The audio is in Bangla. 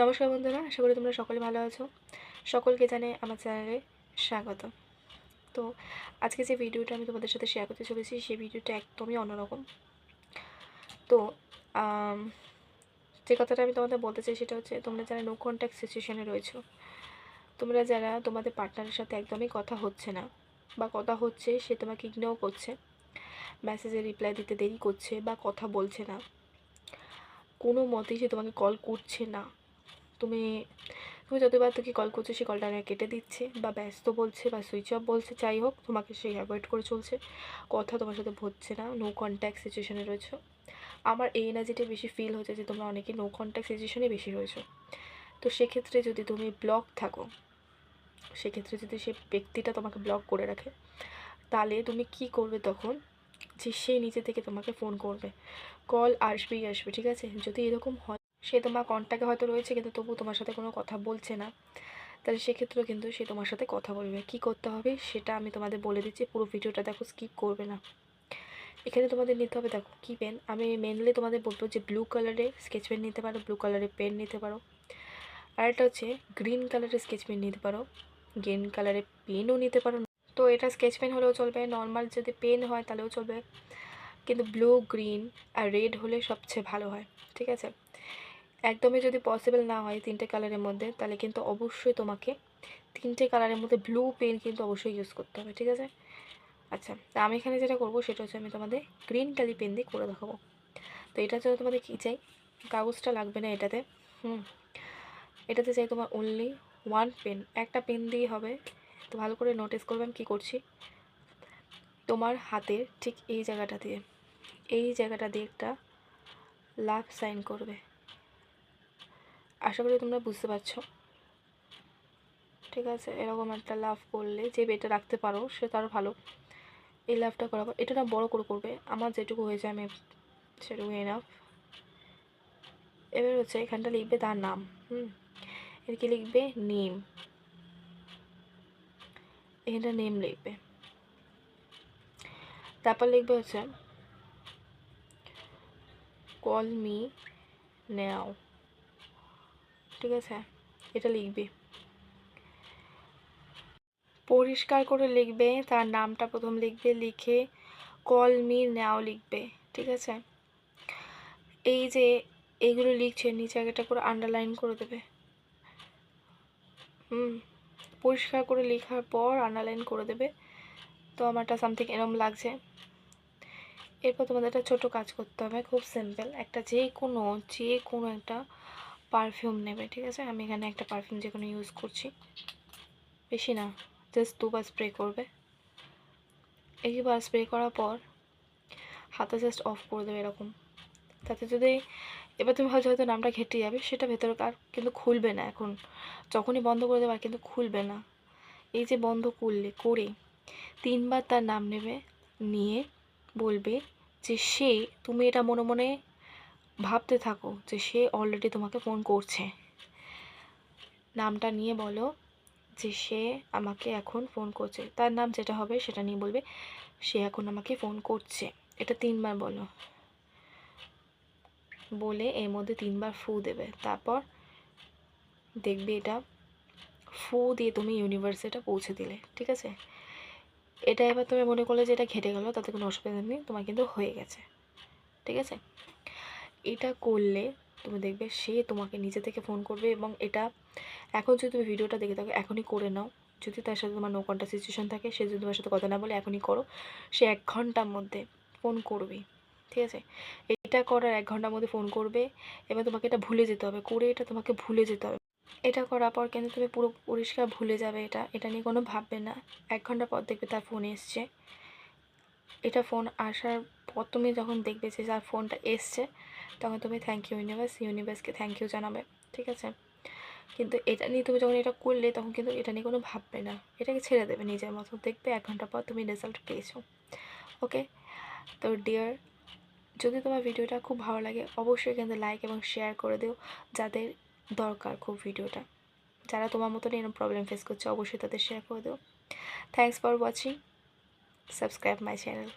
নমস্কার বন্ধুরা, আশা করি তোমরা সকলে ভালো আছো। সকলকে জানে আমার চ্যানেলে স্বাগত। তো আজকে যে ভিডিওটা আমি তোমাদের সাথে শেয়ার করতে চলেছি, সেই ভিডিওটা একদমই অন্যরকম। তো যে কথাটা আমি তোমাদের বলতে চাই সেটা হচ্ছে, তোমরা যারা নো কন্ট্যাক্ট সিচুয়েশনে রয়েছো, তোমরা যারা তোমাদের পার্টনারের সাথে একদমই কথা হচ্ছে না, বা কথা হচ্ছে সে তোমাকে ইগনোর করছে মেসেজে রিপ্লাই দিতে দেরি করছে, বা কথা বলছে না, কোনো মতেই সে তোমাকে কল করছে না তুমি তুমি যতবার তোকে কল করছ, সে কলটা কেটে দিচ্ছে বা ব্যস্ত বলছে বা সুইচ অফ বলছে, যাই হোক, তোমাকে সে অ্যাভয়েড করে চলছে। কথা তোমার সাথে হচ্ছে না নো কন্ট্যাক্ট সিচুয়েশানে রয়েছো। আমার এই এনার্জিটা বেশি ফিল হচ্ছে যে, তোমরা অনেকে নো কন্ট্যাক্ট সিচুয়েশনে বেশি রয়েছো। তো সেক্ষেত্রে যদি তুমি ব্লক থাকো, সেক্ষেত্রে যদি সে ব্যক্তিটা তোমাকে ব্লক করে রাখে, তাহলে তুমি কি করবে তখন? যে সে নিজে থেকে তোমাকে ফোন করবে। কল আসবেই আসবে, ঠিক আছে? যদি এরকম হয় সে তোমার কন্ট্যাক্টে হয়তো রয়েছে, কিন্তু তবু তোমার সাথে কোনো কথা বলছে না। তাহলে সেক্ষেত্রেও কিন্তু সে তোমার সাথে কথা বলবে। কি করতে হবে সেটা আমি তোমাদের বলে দিচ্ছি, পুরো ভিডিওটা দেখো স্কিপ করবে না। এখানে তোমাদের নিতে হবে, দেখো, কী পেন আমি মেনলি তোমাদের বলব যে ব্লু কালারের স্কেচ পেন নিতে পারো ব্লু কালারের পেন নিতে পারো। আর একটা হচ্ছে গ্রিন কালারের স্কেচ পেন নিতে পারো গ্রিন কালারের পেনও নিতে পারো। তো এটা স্কেচ পেন হলেও চলবে নর্মাল যদি পেন হয় তাহলেও চলবে। কিন্তু ব্লু গ্রিন আর রেড হলে সবচেয়ে ভালো হয়, ঠিক আছে? একদমই যদি পসিবল না হয় তিনটে কালারের মধ্যে, তাহলে কিন্তু অবশ্যই তোমাকে তিনটে কালারের মধ্যে ব্লু পেন কিন্তু অবশ্যই ইউজ করতে হবে, ঠিক আছে? আচ্ছা তা আমি এখানে যেটা করব সেটা হচ্ছে আমি তোমাদের গ্রিন কালি পেন দিয়ে করে দেখাবো। তো এটা জন্য তোমাদের কী চাই? কাগজটা লাগবে না এটাতে, হুম। এটাতে চাই তোমার অনলি ওয়ান পেন একটা পেন দিয়ে হবে। তো ভালো করে নোটিস করবে আমি কী করছি? তোমার হাতের ঠিক এই জায়গাটা দিয়ে, এই জায়গাটা দিয়ে একটা লাভ সাইন করবে। আশা করি তোমরা বুঝতে পারছ। ঠিক আছে, এরকম একটা লাভ করলে যে বেটা রাখতে পারো, সে তার ভালো। এই লাভটা করার পর, এটা না বড় করে করবে। আমার যেটুকু হয়েছে আমি সেটুকু এনাফ এবার হচ্ছে এখানটা লিখবে তার নাম। হুম, এর কি লিখবে? নেম। এখানটা নেম লিখবে। তারপর লিখবে হচ্ছে কল মি নেও ঠিক আছে? এটা লিখবে। পরিষ্কার করে লিখবে, তার নামটা প্রথম লিখবে, লিখে কল মি নাও লিখবে, ঠিক আছে? এই যে এইগুলো লিখছে, নিচে একটা করে আন্ডারলাইন করে দেবে। হুম, পরিষ্কার করে লেখার পর আন্ডারলাইন করে দেবে। তো আমারটা সামথিং এরম লাগছে। এরপর তোমাদের একটা ছোটো কাজ করতে হবে, খুব সিম্পল একটা যে কোনো যে কোনো একটা পারফিউম নেবে, ঠিক আছে? আমি এখানে একটা পারফিউম যে কোনো ইউজ করছি। বেশি না জাস্ট দুবার স্প্রে করবে। একবার স্প্রে করার পর হাতে জাস্ট অফ করে দেবে এরকম। তাতে যদি, এবার তুমি ভাবছ হয়তো নামটা ঘেটে যাবে, সেটা ভেতরে আর কিন্তু খুলবে না এখন। যখনই বন্ধ করে দেবে আর কিন্তু খুলবে না। এই যে বন্ধ করলে, করে তিনবার তার নাম নেবে, নিয়ে বলবে যে সে, তুমি এটা মনে মনে ভাবতে থাকো যে সে অলরেডি তোমাকে ফোন করছে। নামটা নিয়ে বলো যে সে আমাকে এখন ফোন করছে। তার নাম যেটা হবে সেটা নিয়ে বলবে, সে এখন আমাকে ফোন করছে। এটা তিনবার বলো। বলে এর মধ্যে তিনবার ফু দেবে। তারপর দেখবে এটা ফু দিয়ে তুমি ইউনিভার্সে এটা পৌঁছে দিলে, ঠিক আছে? এটা এবার তুমি মনে করলে যে এটা ঘেটে গেলো, তাতে কোনো অসুবিধা নেই, তোমার কিন্তু হয়ে গেছে, ঠিক আছে? এটা করলে তুমি দেখবে সে তোমাকে নিজে থেকে ফোন করবে এবং এটা এখন যদি তুমি ভিডিওটা দেখে থাকো, এখনই করে নাও। যদি তার সাথে তোমার নো সিচুয়েশন থাকে, সে যদি তোমার সাথে কথা না বলে, এখনই করো। সে এক ঘণ্টার মধ্যে ফোন করবে, ঠিক আছে? এটা করার এক ঘণ্টার মধ্যে ফোন করবে, এবার তোমাকে এটা ভুলে যেতে হবে, করে এটা তোমাকে ভুলে যেতে হবে। এটা করার পর কিন্তু তুমি পুরো পরিষ্কার ভুলে যাবে এটা। এটা নিয়ে কোনো ভাববে না। এক ঘণ্টা পর দেখবে তার ফোন এসছে। এটা ফোন আসার পর তুমি যখন দেখবে যে তার ফোনটা এসছে তখন তুমি থ্যাংক ইউ ইউনিভার্স ইউনিভার্সকে থ্যাংক ইউ জানাবে, ঠিক আছে? কিন্তু এটা নিয়ে তুমি যখন এটা করলে, তখন কিন্তু এটা নিয়ে কোনো ভাববে না। এটাকে ছেড়ে দেবে নিজের মতো। দেখবে এক ঘণ্টা পর তুমি রেজাল্ট পেয়েছ। ওকে তো ডিয়ার যদি তোমার ভিডিওটা খুব ভালো লাগে, অবশ্যই কিন্তু লাইক এবং শেয়ার করে দিও। যাদের দরকার খুব ভিডিওটা। যারা তোমার মতন এরকম প্রবলেম ফেস করছে, অবশ্যই তাদের শেয়ার করে দিও। Thanks for watching subscribe my channel